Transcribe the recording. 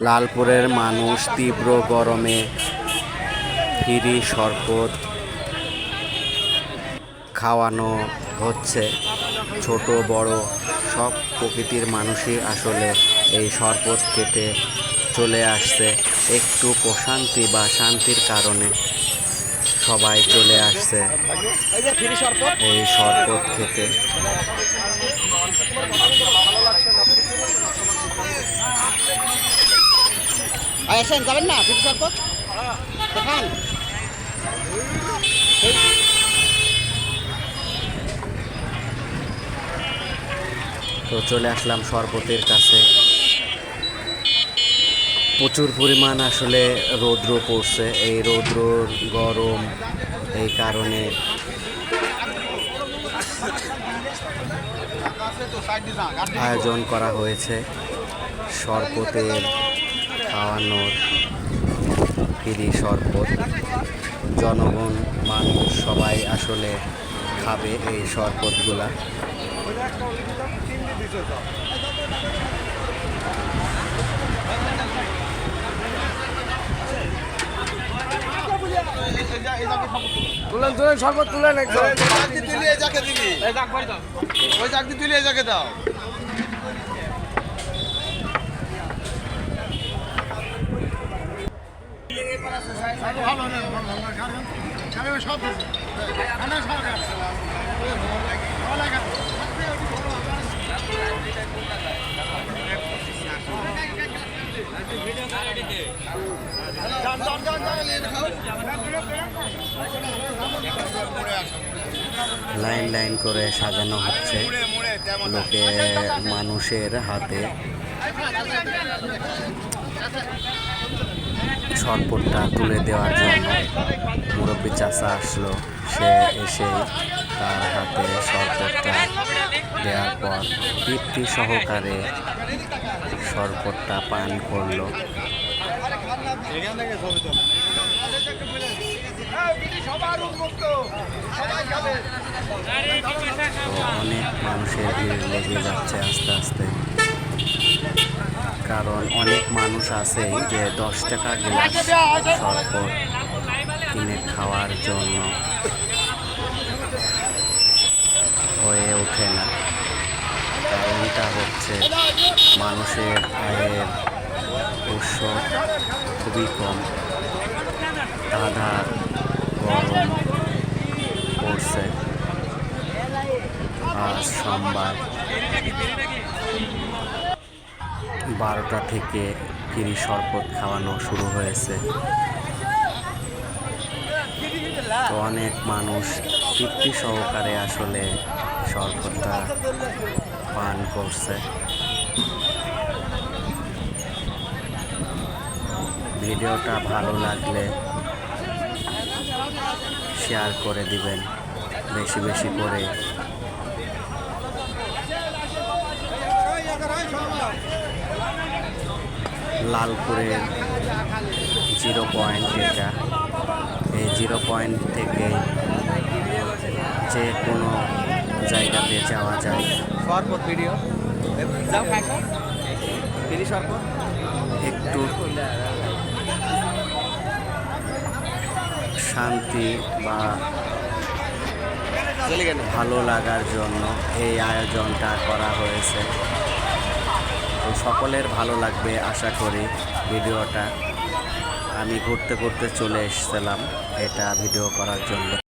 লালপুরের মানুষ তীব্র গরমে ফিরি শরবত খাওয়ানো হচ্ছে। ছোট, বড় সব প্রকৃতির মানুষই আসলে এই শরবত খেতে চলে আসছে। একটু প্রশান্তি বা শান্তির কারণে সবাই চলে আসছে এই শরবত খেতে। আসেন যাবেন না ফিটি শরবত দেখান তো চলে আসলাম শরবতের কাছে। প্রচুর পরিমাণ আসলে রৌদ্র পড়ছে। এই রৌদ্র গরম, এই কারণে আয়োজন করা হয়েছে শরবতের খাওয়ানোর ফিরি শরবত জনগণ মানুষ সবাই আসলে খাবে এই শরবতগুলা তুলেন তুলেন শরবত তুলেন একদম এই যাকে দিবি ওই তুলি যাকে দাও লাইন লাইন করে সাজানো হচ্ছে লোকে মানুষের হাতে। শরবতটা তুলে দেওয়ার জন্য মুরব্বী চাষা আসলো। সে এসে তার হাতে শরবতটা দেওয়ার পর তৃপ্তি সহকারে শরবতটা পান করল। অনেক মানুষের ভিড় লেগে যাচ্ছে আস্তে আস্তে। কারণ অনেক মানুষ আছে যে দশ টাকা গ্লাস শরবত কিনে খাওয়ার জন্য হয়ে ওঠে না। কারণটা হচ্ছে মানুষের আয়ের উৎস খুবই কম। দাদা গরম পড়ছে। সোমবার। বারোটা থেকে ফিরি শরবত খাওয়ানো শুরু হয়েছে। তো অনেক মানুষ তৃপ্তি সহকারে আসলে শরবতটা পান করছে। ভিডিওটা ভালো লাগলে শেয়ার করে দিবেন, বেশি বেশি করে। লালপুরের জিরো পয়েন্ট এটা। এই জিরো পয়েন্ট থেকে যে কোনো জায়গাতে যাওয়া যায়। ভিডিও একটু শান্তি বা ভালো লাগার জন্য এই আয়োজনটা করা হয়েছে। সকলের ভালো লাগবে আশা করি ভিডিওটা। আমি ঘুরতে ঘুরতে চলে এসেছিলাম এটা ভিডিও করার জন্য।